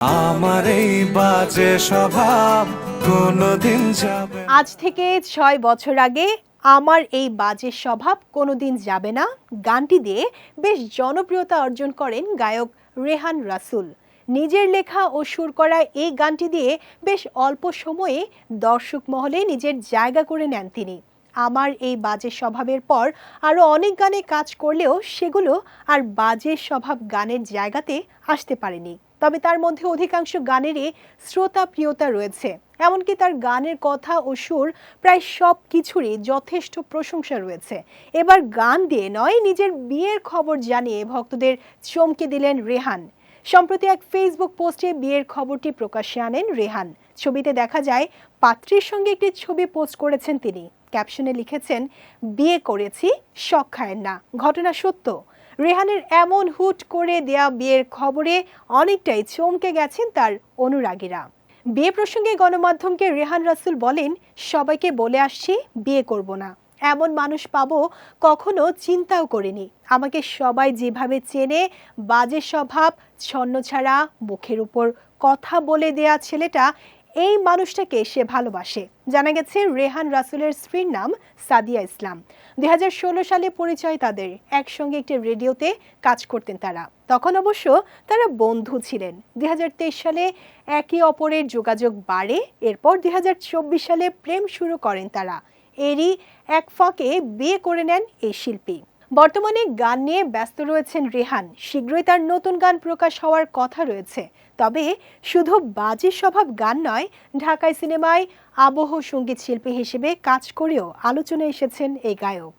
আমার এই বাজে স্বভাব যাবে আজ থেকে ছয় বছর আগে আমার এই বাজে স্বভাব কোনোদিন যাবে না। গানটি দিয়ে বেশ জনপ্রিয়তা অর্জন করেন গায়ক রেহান রাসুল। নিজের লেখা ও সুর করা এই গানটি দিয়ে বেশ অল্প সময়ে দর্শক মহলে নিজের জায়গা করে নেন তিনি। আমার এই বাজে স্বভাবের পর আরও অনেক গানে কাজ করলেও সেগুলো আর বাজে স্বভাব গানের জায়গাতে আসতে পারেনি। তবে তার মধ্যে অধিকাংশ গানেরই শ্রোতা প্রিয়তা রয়েছে। এমনকি তার গানের কথা ও সুর প্রায় সব কিছুরই যথেষ্ট প্রশংসা রয়েছে। এবার গান দিয়ে নয়, নিজের বিয়ের খবর জানিয়ে ভক্তদের চমকে দিলেন রেহান। সম্প্রতি এক ফেসবুক পোস্টে বিয়ের খবরটি প্রকাশ্যে আনেন রেহান। ছবিতে দেখা যায়, পাত্রীর সঙ্গে একটি ছবি পোস্ট করেছেন তিনি। ক্যাপশনে লিখেছেন, বিয়ে করেছি, শখ খায়ের না। ঘটনা সত্য। রেহানের এমন হুট করে দেয়া বিয়ের খবরে অনেকটাই চমকে গেছেন তার অনুরাগীরা। বিয়ে প্রসঙ্গে গণমাধ্যমকে রেহান রাসুল বলেন, সবাইকে বলে আসছি, বিয়ে করব না। এমন মানুষ পাবো, কখনো চিন্তাও করিনি। আমাকে সবাই যেভাবে চেনে, বাজে স্বভাব ছন্ন ছাড়া মুখের উপর কথা বলে দেয়া ছেলেটা এই মানুষটাকে সে ভালোবাসে। জানা গেছে রেহান রাসুলের স্ত্রীর নাম সাদিয়া ইসলাম। দুই হাজার ষোলো সালে পরিচয় তাদের। একসঙ্গে একটি রেডিওতে কাজ করতেন তারা। তখন অবশ্য তারা বন্ধু ছিলেন। দুই হাজার তেইশ সালে একে অপরের যোগাযোগ বাড়ে। এরপর দুই হাজার চব্বিশ সালে প্রেম শুরু করেন তারা। এরই এক ফাঁকে বিয়ে করে নেন এই শিল্পী। বর্তমানে গান নিয়ে ব্যস্ত রয়েছেন রেহান। শীঘ্রই তার নতুন গান প্রকাশ হওয়ার কথা রয়েছে। তবে শুধু বাজি স্বভাব গান নয়, ঢাকায় সিনেমায় আবহ সংগীত শিল্পী হিসেবে কাজ করেও আলোচনায় এসেছেন এই গায়ক।